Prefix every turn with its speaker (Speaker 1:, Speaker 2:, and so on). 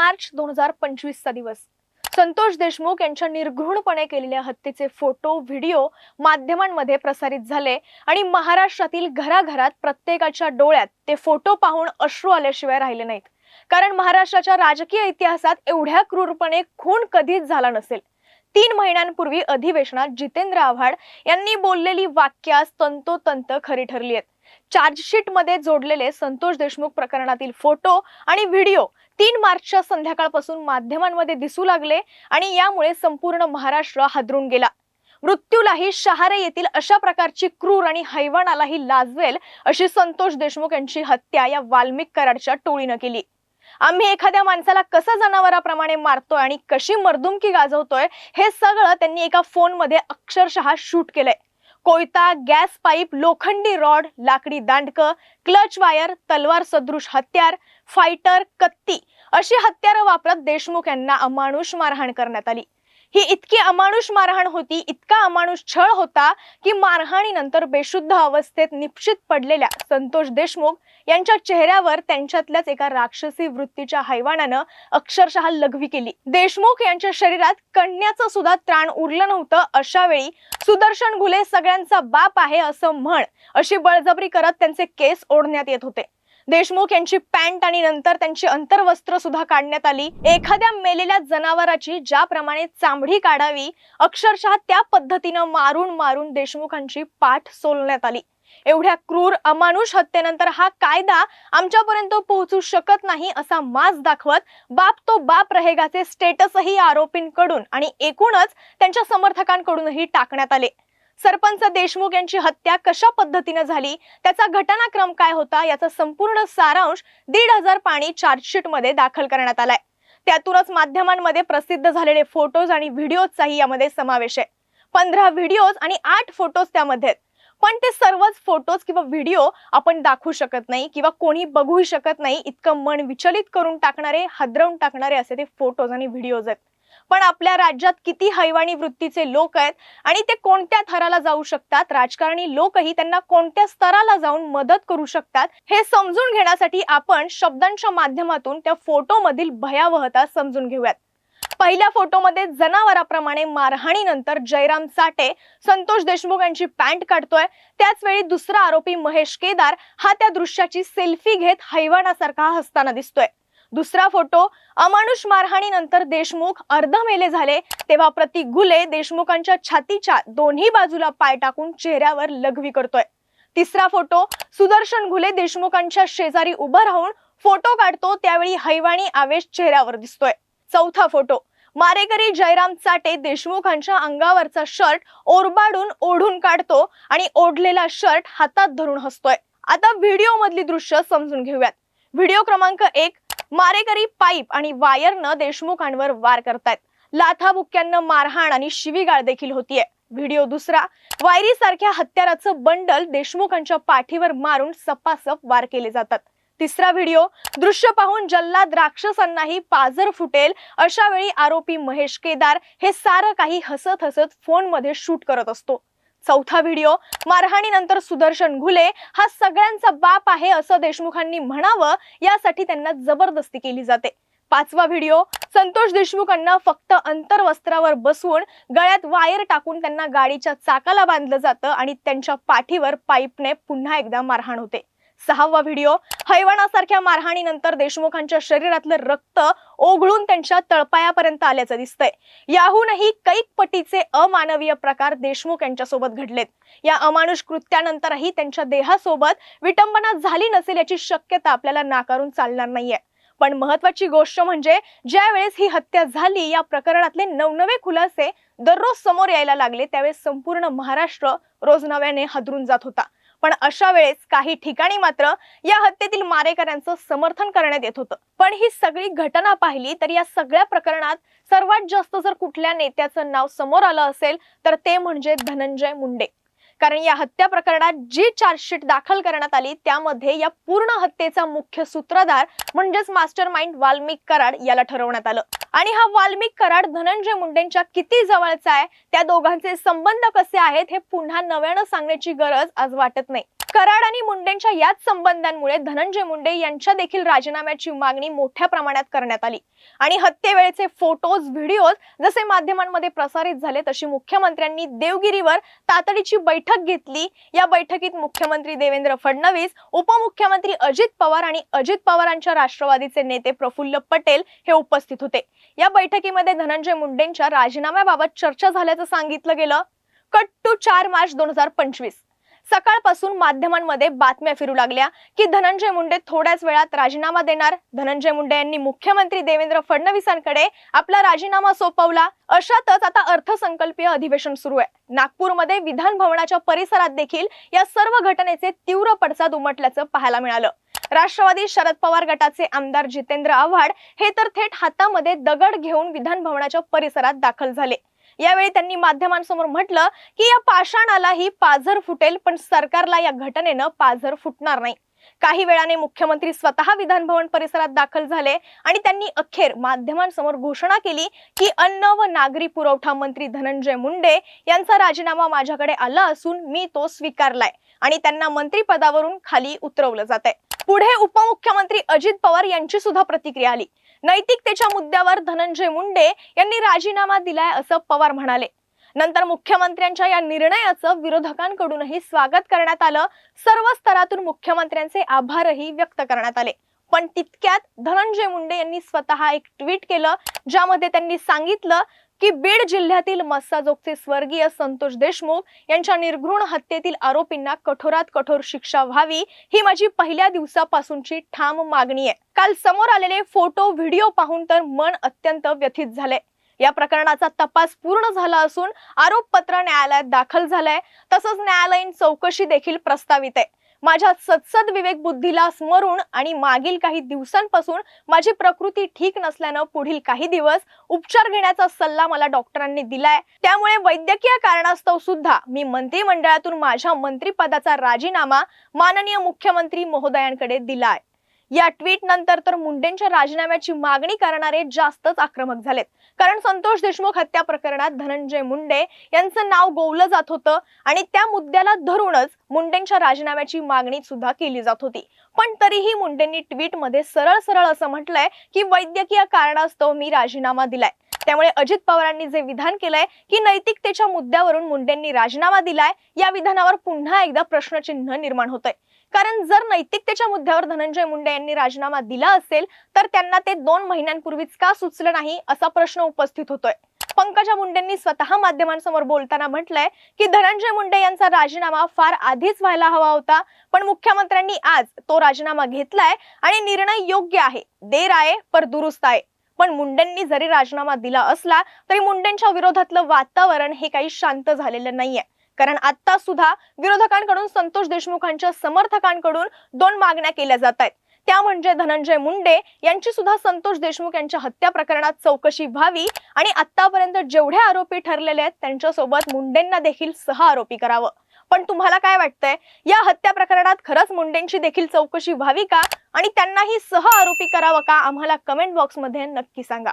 Speaker 1: मार्च दोन हजार पंचवीसचा दिवस. संतोष देशमुख यांच्या निर्घृणपणे केलेल्या हत्येचे फोटो व्हिडिओ माध्यमांमध्ये प्रसारित झाले आणि महाराष्ट्रातील घराघरात प्रत्येकाच्या डोळ्यात ते फोटो पाहून अश्रू आल्याशिवाय राहिले नाहीत. कारण महाराष्ट्राच्या राजकीय इतिहासात एवढ्या क्रूरपणे खून कधीच झाला नसेल. तीन महिन्यांपूर्वी अधिवेशनात जितेंद्र आव्हाड यांनी बोललेली वाक्यास तंतोतंत खरी ठरली आहेत. चार्जशीटमध्ये जोडलेले संतोष देशमुख प्रकरणातील फोटो आणि व्हिडिओ तीन मार्चच्या संध्याकाळपासून माध्यमांमध्ये दिसू लागले आणि यामुळे संपूर्ण महाराष्ट्र हादरून गेला. मृत्यूलाही शहारे येथील अशा प्रकारची क्रूर आणि हैवानालाही लाजवेल अशी संतोष देशमुख यांची हत्या या वाल्मिक कराडच्या टोळीनं केली. आम्ही एखाद्या माणसाला कसं जनावराप्रमाणे मारतोय आणि कशी मर्दुमकी गाजवतोय हे सगळं त्यांनी एका फोनमध्ये अक्षरशः शूट केलंय. कोयता गॅस पाईप लोखंडी रॉड लाकडी दांडकं क्लच वायर तलवार सदृश हत्यार फायटर कत्ती अशी हत्यारं वापरत देशमुख यांना अमानुष मारहाण करण्यात आली. ही इतकी अमानुष मारहाण होती इतका अमानुष छळ होता की मारहाणीनंतर बेशुद्ध अवस्थेत निश्चित पडलेल्या संतोष देशमुख यांच्या चेहऱ्यावर त्यांच्यातल्याच एका राक्षसी वृत्तीच्या हैवानानं अक्षरशः लघवी केली. देशमुख यांच्या शरीरात कण्याचं सुद्धा त्राण उरलं नव्हतं. अशा वेळी सुदर्शन घुले सगळ्यांचा बाप आहे असं म्हण अशी बळजबरी करत त्यांचे केस ओढण्यात येत होते. देशमुख यांची पॅन्ट आणि नंतर त्यांची अंतर्वस्त्र सुद्धा काढण्यात आली. एखाद्या मेलेल्या जनावराची ज्याप्रमाणे चांबडी काढावी अक्षरशः त्या पद्धतीनं मारून मारून देशमुखांची पाठ सोलण्यात आली. एवढ्या क्रूर अमानुष हत्येनंतर हा कायदा आमच्यापर्यंत पोहोचू शकत नाही असा माज दाखवत बाप तो बाप रहेगाचे स्टेटसही आरोपींकडून आणि एकूणच त्यांच्या समर्थकांकडूनही टाकण्यात आले. सरपंच देशमुख यांची हत्या कशा पद्धतीने झाली? त्याचा घटनाक्रम काय होता? याचा संपूर्ण सारांश दीड हजार पाणी चार्जशीटमध्ये दाखल करण्यात आलाय. त्यातूनच माध्यमांमध्ये प्रसिद्ध झालेले फोटोज आणि व्हिडिओचाही यामध्ये समावेश आहे. पंधरा व्हिडिओज आणि आठ फोटोज त्यामध्ये आहेत. पण ते सर्वच फोटोज किंवा व्हिडिओ आपण दाखवू शकत नाही किंवा कोणी बघूही शकत नाही. इतकं मन विचलित करून टाकणारे हादरवून टाकणारे असे ते फोटोज आणि व्हिडिओज आहेत. पण आपल्या राज्यात किती हैवाणी वृत्तीचे लोक आहेत आणि ते कोणत्या थराला जाऊ शकतात? राजकारणी लोकही त्यांना कोणत्या स्तराला जाऊन मदत करू शकतात? हे समजून घेण्यासाठी आपण शब्दांच्या माध्यमातून त्या फोटोमधील भयावहता समजून घेऊयात. पहिल्या फोटोमध्ये जनावराप्रमाणे मारहाणीनंतर जयराम साठे संतोष देशमुख यांची पॅन्ट काढतोय. त्याच वेळी दुसरा आरोपी महेश केदार हा त्या दृश्याची सेल्फी घेत हैवाणासारखा हसताना दिसतोय. दुसरा फोटो अमानुष मारहाणीनंतर देशमुख अर्धमेले झाले. तेव्हा प्रतीक गुले देशमुखांच्या छातीच्या दोन्ही बाजूला पाय टाकून चेहऱ्यावर लघवी करतोय. तिसरा फोटो सुदर्शन घुले देशमुखांच्या शेजारी उभं राहून फोटो काढतो त्यावेळी हैवाणी आवेश चेहऱ्यावर दिसतोय. चौथा फोटो मारेकरी जयराम चाटे देशमुखांच्या अंगावरचा शर्ट ओरबाडून ओढून काढतो आणि ओढलेला शर्ट हातात धरून हसतोय. आता व्हिडिओ मधली दृश्य समजून घेऊयात. व्हिडिओ क्रमांक एक मारेकरी पाईप आणि वायरनं देशमुखांवर वार करतायत. लाथाबुक्यांना मारहाण आणि शिवीगाळ देखील होतीये. व्हिडिओ दुसरा वायरी सारख्या हत्याराचं बंडल देशमुखांच्या पाठीवर मारून सपासप वार केले जातात. तिसरा व्हिडिओ दृश्य पाहून जल्लाद राक्षसांनाही पाझर फुटेल अशा वेळी आरोपी महेश केदार हे सारं काही हसत हसत फोनमध्ये शूट करत असतो. चौथा व्हिडिओ मारहाणीनंतर सुदर्शन घुले हा सगळ्यांचा बाप आहे असं देशमुखांनी म्हणावं यासाठी त्यांना जबरदस्ती केली जाते. पाचवा व्हिडिओ संतोष देशमुखांना फक्त अंतरवस्त्रावर बसवून गळ्यात वायर टाकून त्यांना गाडीच्या चाकाला बांधलं जातं आणि त्यांच्या पाठीवर पाईपने पुन्हा एकदा मारहाण होते. सहावा व्हिडिओ हैवाणासारख्या मारहाणीनंतर देशमुखांच्या शरीरातलं रक्त ओघळून त्यांच्या तळपायापर्यंत आल्याचं दिसतंय. याहूनही कैक पटीचे अमानवीय प्रकार देशमुख यांच्यासोबत घडलेत. या अमानुष कृत्यानंतरही त्यांच्या देहासोबत विटंबना झाली नसेल याची शक्यता आपल्याला नाकारून चालणार नाहीये. पण महत्वाची गोष्ट म्हणजे ज्यावेळेस ही हत्या झाली या प्रकरणातले नवनवे खुलासे दररोज समोर यायला लागले त्यावेळेस संपूर्ण महाराष्ट्र रोज नव्याने हादरून जात होता. पण अशा वेळेस काही ठिकाणी मात्र या हत्येतील मारेकऱ्यांचं समर्थन करण्यात येत होतं. पण ही सगळी घटना पाहिली तर या सगळ्या प्रकरणात सर्वात जास्त जर कुठल्या नेत्याचं नाव समोर आलं असेल तर ते म्हणजे धनंजय मुंडे. कारण या हत्या प्रकरणात जी चार्जशीट दाखल करण्यात आली त्यामध्ये या पूर्ण हत्येचा मुख्य सूत्रधार म्हणजेच मास्टर माइंड वाल्मिक कराड याला ठरवण्यात आलं. आणि हा वाल्मिक कराड धनंजय मुंडेंच्या किती जवळचा आहे त्या दोघांचे संबंध कसे आहेत हे पुन्हा नव्यानं सांगण्याची गरज आज वाटत नाही. कराड आणि मुंडेंच्या याच संबंधांमुळे धनंजय मुंडे यांच्या देखील राजीनाम्याची मागणी मोठ्या प्रमाणात करण्यात आली. आणि हत्येवेळेचे फोटोज व्हिडिओज जसे माध्यमांमध्ये प्रसारित झाले तशी मुख्यमंत्र्यांनी देवगिरीवर तातडीची बैठक घेतली. या बैठकीत मुख्यमंत्री देवेंद्र फडणवीस उपमुख्यमंत्री अजित पवार आणि अजित पवारांच्या राष्ट्रवादीचे नेते प्रफुल्ल पटेल हे उपस्थित होते. या बैठकीमध्ये धनंजय मुंडेंच्या राजीनाम्याबाबत चर्चा झाल्याचं सांगितलं गेलं. कट टू चार मार्च दोन हजार पंचवीस. सकाळपासून माध्यमांमध्ये बातम्या फिरू लागल्या की धनंजय मुंडे थोड्याच वेळात राजीनामा देणार. धनंजय मुंडे यांनी मुख्यमंत्री देवेंद्र फडणवीसांकडे आपला राजीनामा सोपवला. अशातच आता अर्थसंकल्पीय अधिवेशन सुरू आहे. नागपूरमध्ये विधान भवनाच्या परिसरात देखील या सर्व घटनेचे तीव्र पडसाद उमटल्याचं पाहायला मिळालं. राष्ट्रवादी शरद पवार गटाचे आमदार जितेंद्र आव्हाड हे तर थेट हातामध्ये दगड घेऊन विधान भवनाच्या परिसरात दाखल झाले. यावेळी त्यांनी माध्यमांसमोर म्हटलं की या पाषाणालाही पाझर फुटेल पण सरकारला या घटनेनं पाझर फुटणार नाही. काही वेळाने मुख्यमंत्री स्वतः विधानभवन परिसरात दाखल झाले आणि त्यांनी अखेर माध्यमांसमोर घोषणा केली की अन्न व नागरी पुरवठा मंत्री धनंजय मुंडे यांचा राजीनामा माझ्याकडे आला असून मी तो स्वीकारलाय आणि त्यांना मंत्रिपदावरून खाली उतरवलं जात आहे पुढे उपमुख्यमंत्री अजित पवार यांची सुद्धा प्रतिक्रिया आली. नैतिकतेच्या मुद्द्यावर धनंजय मुंडे यांनी राजीनामा दिलाय असं पवार म्हणाले. नंतर मुख्यमंत्र्यांच्या या निर्णयाचं विरोधकांकडूनही स्वागत करण्यात आलं. सर्व स्तरातून मुख्यमंत्र्यांचे आभारही व्यक्त करण्यात आले. पण तितक्यात धनंजय मुंडे यांनी स्वतः एक ट्विट केलं ज्यामध्ये त्यांनी सांगितलं की बीड जिल्ह्यातील मस्साजोगचे स्वर्गीय संतोष देशमुख यांच्या निर्घृण हत्येतील आरोपींना कठोरात कठोर शिक्षा व्हावी ही माझी पहिल्या दिवसापासूनची ठाम मागणी आहे. काल समोर आलेले फोटो व्हिडिओ पाहून तर मन अत्यंत व्यथित झाले या प्रकरणाचा तपास पूर्ण झाला असून आरोपपत्र न्यायालयात दाखल झालंय. तसंच न्यायालयीन चौकशी देखील प्रस्तावित आहे. माझ्या सत्सद विवेक बुद्धीला स्मरून आणि मागील काही दिवसांपासून माझी प्रकृती ठीक नसल्यानं पुढील काही दिवस उपचार घेण्याचा सल्ला मला डॉक्टरांनी दिलाय. त्यामुळे वैद्यकीय कारणास्तव सुद्धा मी मंत्रिमंडळातून माझ्या मंत्रिपदाचा राजीनामा माननीय मुख्यमंत्री महोदयांकडे दिलाय. या ट्विट नंतर तर मुंडेंच्या राजीनाम्याची मागणी करणारे जास्तच आक्रमक झालेत. कारण संतोष देशमुख हत्या प्रकरणात धनंजय मुंडे यांचं नाव गोवलं जात होतं आणि त्या मुद्द्याला धरूनच मुंडेंच्या राजीनाम्याची मागणी सुद्धा केली जात होती. पण तरीही मुंडेंनी ट्विटमध्ये सरळ सरळ असं म्हटलंय की वैद्यकीय कारणास्तव मी राजीनामा दिलाय. त्यामुळे अजित पवारांनी जे विधान केलंय की नैतिकतेच्या मुद्द्यावरून मुंडेंनी राजीनामा दिलाय या विधानावर पुन्हा एकदा प्रश्नचिन्ह निर्माण होतंय. कारण जर नैतिकतेच्या मुद्द्यावर धनंजय मुंडे यांनी राजीनामा दिला असेल तर त्यांना ते दोन महिन्यांपूर्वीच का सुचलं नाही असा प्रश्न उपस्थित होतोय. पंकजा मुंडेंनी स्वतः माध्यमांसमोर बोलताना म्हटलंय की धनंजय मुंडे यांचा राजीनामा फार आधीच व्हायला हवा होता पण मुख्यमंत्र्यांनी आज तो राजीनामा घेतलाय आणि निर्णय योग्य आहे. देर आहे पर दुरुस्त आहे. पण मुंडेंनी जरी राजीनामा दिला असला तरी मुंडेंच्या विरोधातलं वातावरण हे काही शांत झालेलं नाहीये. कारण आता सुद्धा विरोधकांकडून संतोष देशमुखांच्या समर्थकांकडून दोन मागण्या केल्या जात आहेत. त्या म्हणजे धनंजय मुंडे यांची सुद्धा संतोष देशमुख यांच्या हत्या प्रकरणात चौकशी व्हावी आणि आतापर्यंत जेवढे आरोपी ठरलेले आहेत त्यांच्यासोबत मुंडेंना देखील सह आरोपी करावं. पण तुम्हाला काय वाटतंय? या हत्या प्रकरणात खरंच मुंडेंची देखील चौकशी व्हावी का? आणि त्यांनाही सह आरोपी करावं का? आम्हाला कमेंट बॉक्समध्ये नक्की सांगा.